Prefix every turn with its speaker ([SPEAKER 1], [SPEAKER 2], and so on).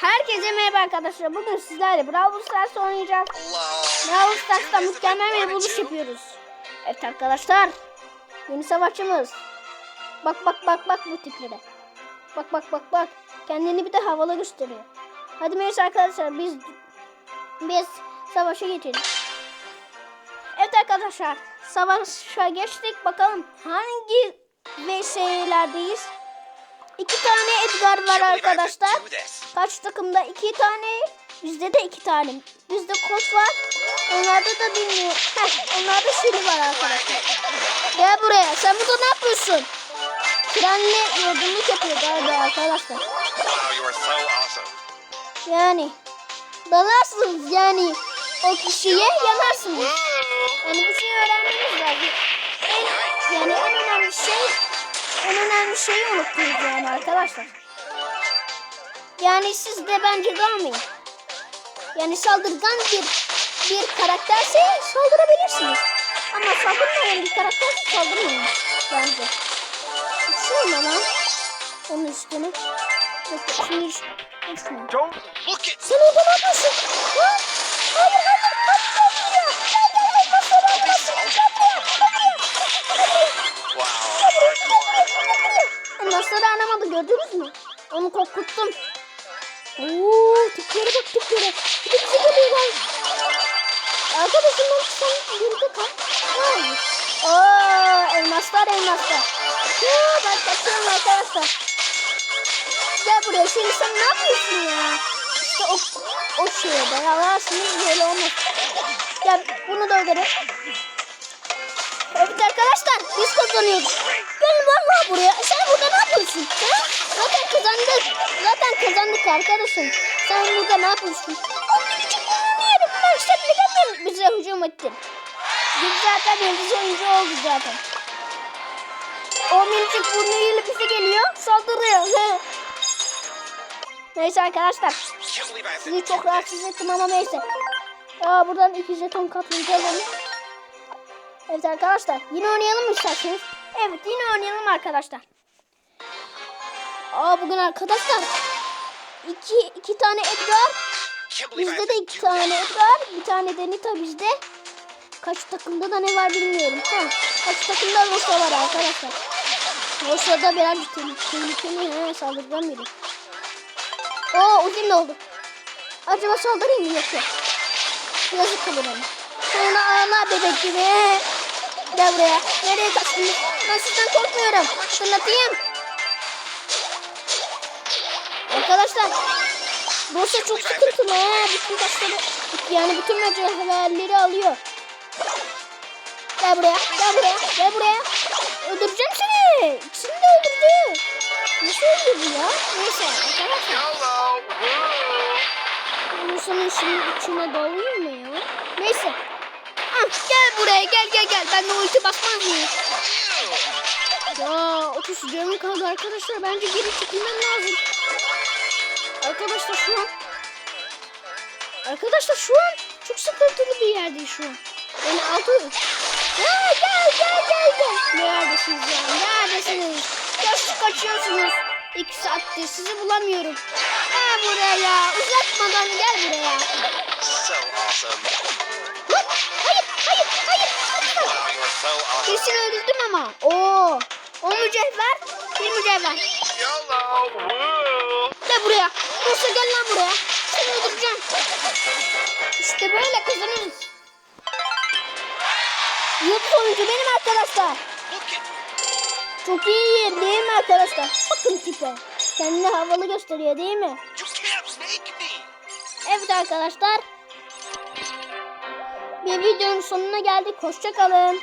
[SPEAKER 1] Herkese merhaba arkadaşlar. Bugün sizlerle Brawl Stars oynayacağız. Brawl Stars'ta mükemmel bir buluş yapıyoruz. Evet arkadaşlar. Yeni savaşçımız. Bak bak bak bak bu tiplere. Bak bak bak bak. Kendini bir de havalı gösteriyor. Hadi neyse arkadaşlar biz biz savaşa geçelim. Evet arkadaşlar savaşa geçtik. Bakalım hangi VS'lerdeyiz. İki tane Edgar var arkadaşlar. Kaç takımda? iki tane. Bizde de iki tane. Bizde koç var. Onlarda da bilmiyorum. Heh, onlarda Şili var arkadaşlar. Gel buraya. Sen burada ne yapıyorsun? Trenle yolculuk yapıyor galiba arkadaşlar. Yani dalarsınız yani o kişiye yanarsınız. Yani bu şeyi öğrenmeniz lazım. En, yani en önemli şey en önemli şeyi unuttunuz yani arkadaşlar. Yani siz de bence dalmayın. Yani saldırgan bir bir karakterse saldırabilirsiniz. Ama saldırmayan bir karakterse saldırmayın bence. Uçuyorum ama onun üstüne. Yok şimdi uçmuyor. Sen orada ne yapıyorsun? Ha? Hayır hayır. Bak gel buraya. Gel Onu korkuttum. Oo, tiplere bak tiplere. Bir de bize geliyorlar. Arkadaşım ben sen geride kal. Hayır. Oo, elmaslar elmaslar. Ya, ben kaçıyorum arkadaşlar. Gel buraya şimdi sen ne yapıyorsun ya? İşte o, o şeye berabersiniz böyle olmaz. Gel bunu da öderim. Evet arkadaşlar biz kazanıyoruz. Gelin valla buraya. Sen burada ne yapıyorsun? Ha? Kazandık arkadaşım. Sen burada ne yapıyorsun? Yerim ben sen neden bize hücum ettin? Biz zaten yıldız oyuncu oldu zaten. O minicik burnuyla bize geliyor. Saldırıyor. Neyse arkadaşlar. Sizi çok rahatsız ettim ama neyse. Aa, buradan iki jeton katlayacağız onu. Evet arkadaşlar yine oynayalım mı isterseniz? Evet yine oynayalım arkadaşlar. Aa bugün arkadaşlar iki, iki tane Edgar bizde de iki tane Edgar bir tane de Nita bizde. Kaç takımda da ne var bilmiyorum. Ha, kaç takımda Rosa var arkadaşlar. Rosa da birazcık tehlikeli, he, saldırgan biri. Oo uzun oldu. Acaba saldırayım mı yoksa? Yazık olur ama. Sonra ağla bebek gibi. Gel buraya. Nereye kaçtın? Ben sizden korkmuyorum. Fırlatayım. Arkadaşlar. Bursa çok sıkıntılı he. Bütün taşları yani bütün mücevherleri alıyor. Gel buraya. Gel buraya. Gel buraya. Öldüreceğim seni. İkisini de öldürdü. Nasıl öldürdü ya? Neyse arkadaşlar. Musa'nın işinin içine dalayım mı ya? Neyse. Ah, gel buraya gel gel gel. Ben de ulti basmaz mıyım? Ya 30 canım kaldı arkadaşlar. Bence geri çekilmem lazım. Arkadaşlar şu an Arkadaşlar şu an çok sıkıntılı bir yerdeyiz şu an. Yani altı Ya gel gel gel gel. Neredesiniz ya? Neredesiniz? Kaç kaçıyorsunuz? İki saattir sizi bulamıyorum. Gel buraya. Uzatmadan gel buraya. Hayır hayır hayır.
[SPEAKER 2] Awesome.
[SPEAKER 1] Birisini öldürdüm ama. Oo. O mücevher. Bir mücevher.
[SPEAKER 2] Woo.
[SPEAKER 1] Gel buraya. Bursa gel lan buraya. Seni öldüreceğim. İşte böyle kazanırız. Yıldız oyuncu benim arkadaşlar. Çok iyi değil mi arkadaşlar? Bakın tipe. Kendini havalı gösteriyor değil mi? Evet arkadaşlar. Bir videonun sonuna geldik. Hoşça kalın.